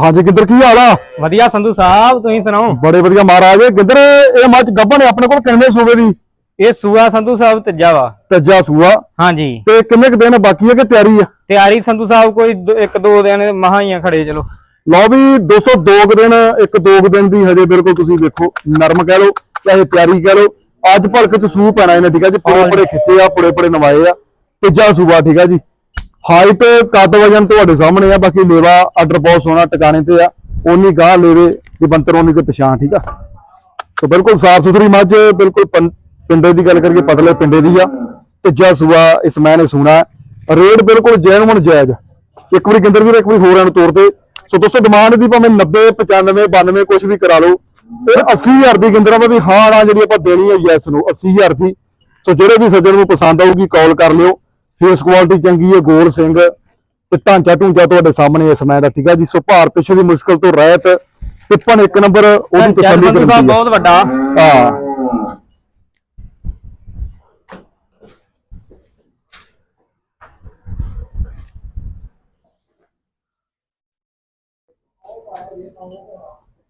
ਹਾਂਜੀ ਗਿੱਦਰ ਕੀ ਹਾਲ ਆ? ਵਧੀਆ ਸੰਧੂ ਸਾਹਿਬ ਤੁਸੀਂ ਸੁਣਾਓ? ਬੜੇ ਵਧੀਆ ਮਹਾਰਾਜ ਗਿੱਦਰ ਇਹ ਮੱਝ ਗੱਭਣ ਹੈ ਆਪਣੇ ਕੋਲ ਕਿੰਨੇ ਸੂਬੇ ਦੀ? ਇਹ ਸੂਆ ਸੰਧੂ ਸਾਹਿਬ ਤੀਜਾ ਵਾ। ਤੱਜਾ ਸੂਆ। ਹਾਂਜੀ। ਤੇ ਕਿੰਨੇ ਕੁ ਦਿਨ ਬਾਕੀ ਹੈ ਕਿ ਤਿਆਰੀ ਆ? ਤਿਆਰੀ ਸੰਧੂ ਸਾਹਿਬ ਕੋਈ ਦੋ- ਇੱਕ ਦੋ ਦਿਨ ਮਹਾਂ ਹੀ ਆ ਖੜੇ ਚਲੋ। ਲਓ ਵੀ ਦੋਸਤੋ ਦੋ ਕੁ ਦਿਨ ਇੱਕ ਦੋ ਕੁ ਦਿਨ ਦੀ ਹਜੇ ਬਿਲਕੁਲ ਤੁਸੀਂ ਵੇਖੋ ਨਰਮ ਕਹਿ ਲਓ ਚਾਹੇ ਤਿਆਰੀ ਕਹਿ ਲਓ। ਅੱਜ ਭਲਕ ਚ ਸੂ ਪੈਣਾ ਇਹਨੇ ਠੀਕ ਆ ਜੀ? ਪੜੇ ਪੜੇ ਖਿੱਚੇ ਆ ਪੜੇ ਪੜੇ ਨਵਾਏ ਆ। ਤੀਜਾ ਸੂਆ ਠੀਕ ਆ ਜੀ? ਹਾਈਟ ਕੱਦ ਵਜਨ ਤੁਹਾਡੇ ਸਾਹਮਣੇ ਆ, ਬਾਕੀ ਲੇਵਾ ਆਰਡਰ ਬਹੁਤ ਸੋਹਣਾ ਟਿਕਾਣੇ ਤੇ ਆ। ਉਨੀ ਗਾਹ ਲੇਵੇ ਦੀ ਬੰਤਰ ਉਨੀ ਤੇ ਪਛਾਣ, ਠੀਕ ਆ? ਤੇ ਬਿਲਕੁਲ ਸਾਫ਼ ਸੁਥਰੀ ਮੱਝ, ਬਿਲਕੁਲ ਪੰ- ਪਿੰਡੇ ਦੀ ਗੱਲ ਕਰੀਏ ਪਤਲੇ ਪਿੰਡੇ ਦੀ ਆ। ਤੀਜਾ ਸੂਆ, ਇਸ ਮੈਂ ਨੇ ਸੁਣਾ। ਰੇਟ ਬਿਲਕੁਲ ਜੈਨੂਨ ਜਾਇਜ਼। ਇੱਕ ਵਾਰੀ ਗਿੰਦਰ ਵੀਰ, ਇੱਕ ਵਾਰੀ ਹੋਰਾਂ ਨੂੰ ਤੋਰਦੇ ਸੋ ਦੋਸਤੋ ਡਿਮਾਂਡ ਦੀ ਭਾਵੇਂ 90 95 92 ਕੁਝ ਵੀ ਕਰਾ ਲਓ। ਤੇ 80000 ਦੀ ਗਿੰਦਰਾਂ ਦਾ ਵੀ ਹਾਂ ਨਾ ਜਿਹੜੀ ਆਪਾਂ ਦੇਣੀ ਹੈ ਯੈਸ ਨੂੰ 80000 ਦੀ। ਸੋ ਜਿਹੜੇ ਵੀ ਸੱਜਣ ਨੂੰ ਪਸੰਦ ਆਊਗੀ ਕਾਲ ਕਰ ਲਿਓ। ਫੇਸ ਕੁਆਲਿਟੀ ਚੰਗੀ ਹੈ ਗੋਲ ਸਿੰਘ ਤੇ ਢਾਂਚਾ ਢੂੰਚਾ ਤੁਹਾਡੇ ਸਾਹਮਣੇ ਇਸ ਮੈਂ ਦਾ ਠੀਕ ਆ ਜੀ? ਸੋ ਭਾਰ ਪਿੱਛੇ ਦੀ ਮੁਸ਼ਕਲ ਤੋਂ ਰਹਿਤ ਟਿੱਪਣ ਇੱਕ ਨੰਬਰ ਉਹਦੀ ਤਸੱਲੀ ਕਰਦੀ ਹੈ ਬਹੁਤ ਵੱਡਾ। ਹਾਂ।